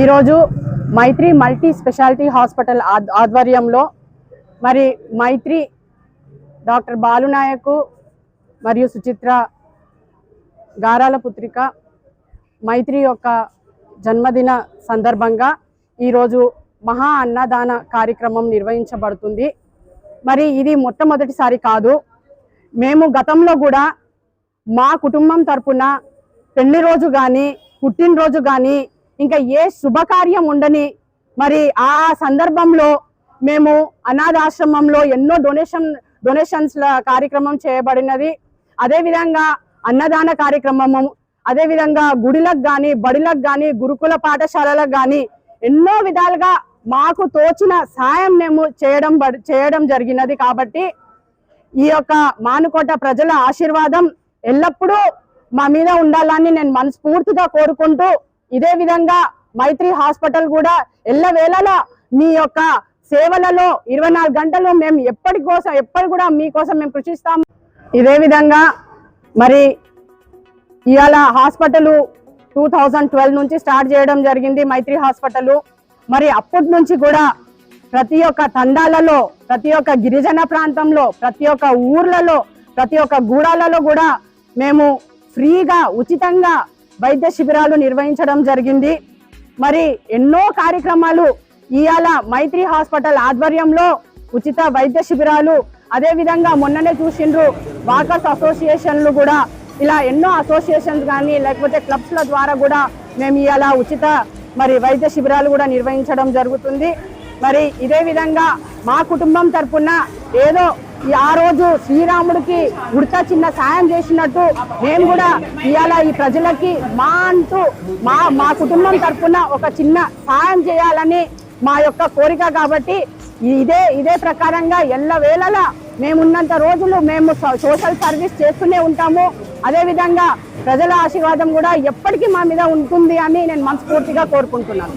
ఈరోజు మైత్రి multi speciality hospital ఆధ్వర్యంలో మరి మైత్రి డాక్టర్ బాలునాయకు మరియు సుచిత్ర గారాల పుత్రిక మైత్రి యొక్క జన్మదిన సందర్భంగా ఈరోజు మహా అన్నదాన కార్యక్రమం నిర్వహించబడుతుంది. మరి ఇది మొట్టమొదటిసారి కాదు. మేము గతంలో కూడా మా కుటుంబం తరపున పెళ్ళి రోజు కానీ పుట్టినరోజు కానీ ఇంకా ఏ శుభకార్యం ఉండని మరి ఆ సందర్భంలో మేము అనాథాశ్రమంలో ఎన్నో డొనేషన్ డొనేషన్స్ల కార్యక్రమం చేయబడినది. అదేవిధంగా అన్నదాన కార్యక్రమము అదేవిధంగా గుడిలకు కానీ బడిలకు కానీ గురుకుల పాఠశాలలకు కానీ ఎన్నో విధాలుగా మాకు తోచిన సాయం మేము చేయడం చేయడం జరిగినది కాబట్టి ఈ యొక్క మానుకోట ప్రజల ఆశీర్వాదం ఎల్లప్పుడూ మా మీద ఉండాలని నేను మనస్ఫూర్తిగా కోరుకుంటూ ఇదే విధంగా మైత్రి హాస్పిటల్ కూడా ఎల్లవేళలా మీ యొక్క సేవలలో ఇరవై నాలుగు గంటలు మేము ఎప్పటి కోసం ఎప్పటి కూడా మీకోసం మేము కృషిస్తాము ఇదే విధంగా మరి ఇవాళ హాస్పిటల్ టూ థౌజండ్ ట్వెల్వ్ నుంచి స్టార్ట్ చేయడం జరిగింది మైత్రి హాస్పిటల్. మరి అప్పటి నుంచి కూడా ప్రతి ఒక్క తండాలలో ప్రతి ఒక్క గిరిజన ప్రాంతంలో ప్రతి ఒక్క ఊర్లలో ప్రతి ఒక్క గూడాలలో కూడా మేము ఫ్రీగా ఉచితంగా వైద్య శిబిరాలు నిర్వహించడం జరిగింది. మరి ఎన్నో కార్యక్రమాలు ఇవాళ మైత్రి హాస్పిటల్ ఆధ్వర్యంలో ఉచిత వైద్య శిబిరాలు అదే విధంగా మొన్ననే చూసిండ్రు వాకర్స్ అసోసియేషన్లు కూడా. ఇలా ఎన్నో అసోసియేషన్స్ కానీ లేకపోతే క్లబ్స్ల ద్వారా కూడా మేము ఇలా ఉచిత మరి వైద్య శిబిరాలు కూడా నిర్వహించడం జరుగుతుంది. మరి ఇదే విధంగా మా కుటుంబం తరపున ఏదో ఆ రోజు శ్రీరాముడికి ఉడత చిన్న సాయం చేసినట్టు మేము కూడా ఇవాళ ఈ ప్రజలకి మా అంటూ మా మా కుటుంబం తరపున ఒక చిన్న సాయం చేయాలని మా యొక్క కోరిక కాబట్టి ఇదే ఇదే ప్రకారంగా ఎల్లవేళలా మేమున్నంత రోజులు మేము సో- సోషల్ సర్వీస్ చేస్తూనే ఉంటాము. అదేవిధంగా ప్రజల ఆశీర్వాదం కూడా ఎప్పటికీ మా మీద ఉంటుంది అని నేను మనస్ఫూర్తిగా కోరుకుంటున్నాను.